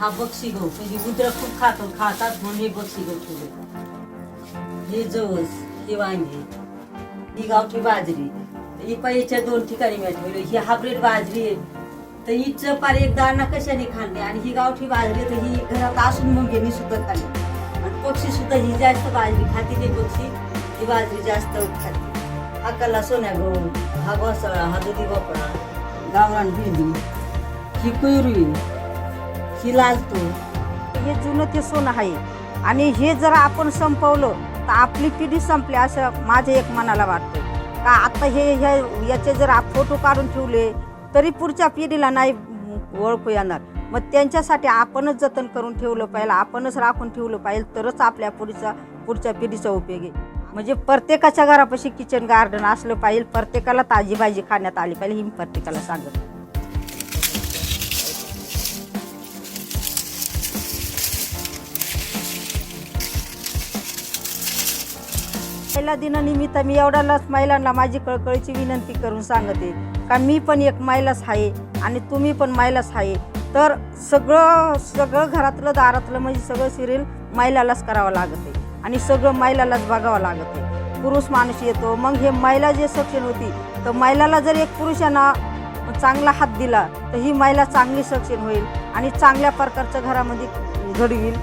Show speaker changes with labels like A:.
A: हा बक्षी गहू. म्हणजे उद्र खूप खातो खातात म्हणून हे बक्षी गहू ठेवले. हे जवस हे वांगी ही गावठी बाजरी. ही पायीच्या दोन ठिकाणी मी ठेवली. ही हायब्रिड बाजरी आहे. तर ही चपार एक दाणा कशाने खाल्ली? आणि ही गावठी बाजरी तर ही घरात असून मग मी सुद्धा खाल्ली. आणि पक्षी सुद्धा ही जास्त बाजरी खाते ते पक्षी. ही बाजरी जास्त खाते. हा कल्ला सोन्या गहू हा घोसाळा हा दुधी भोपळा गावरान भेंडी ही कुयरुई ही लाल
B: हे जुनं ते सोनं आहे. आणि हे जर आपण संपवलं तर आपली पिढी संपली असं माझ्या एक मनाला वाटतं का आता हे याचे जर फोटो काढून ठेवले तरी पुढच्या पिढीला नाही ओळखू येणार. मग त्यांच्यासाठी आपणच जतन करून ठेवलं पाहिजे आपणच राखून ठेवलं पाहिजे तरच आपल्या पुढीचा पुढच्या पिढीचा उपयोग आहे. म्हणजे प्रत्येकाच्या घरापाशी किचन गार्डन असलं पाहिजे प्रत्येकाला ताजी भाजी खाण्यात आली पाहिजे ही मी प्रत्येकाला सांगत महिला दिनानिमित्त मी एवढ्यालाच महिलांना माझी कळकळीची विनंती करून सांगते का मी पण एक महिलाच आहे आणि तुम्ही पण महिलाच आहे. तर सगळं सगळं घरातलं दारातलं म्हणजे सगळं सिरियल महिलालाच करावं लागत आहे आणि सगळं महिलालाच बघावं लागत. आहे पुरुष माणूस येतो मग हे महिला जे सक्षम होती तर महिलाला जर एक पुरुषांना चांगला हात दिला तर ही महिला चांगली सक्षम होईल आणि चांगल्या प्रकारच्या घरामध्ये घडवील.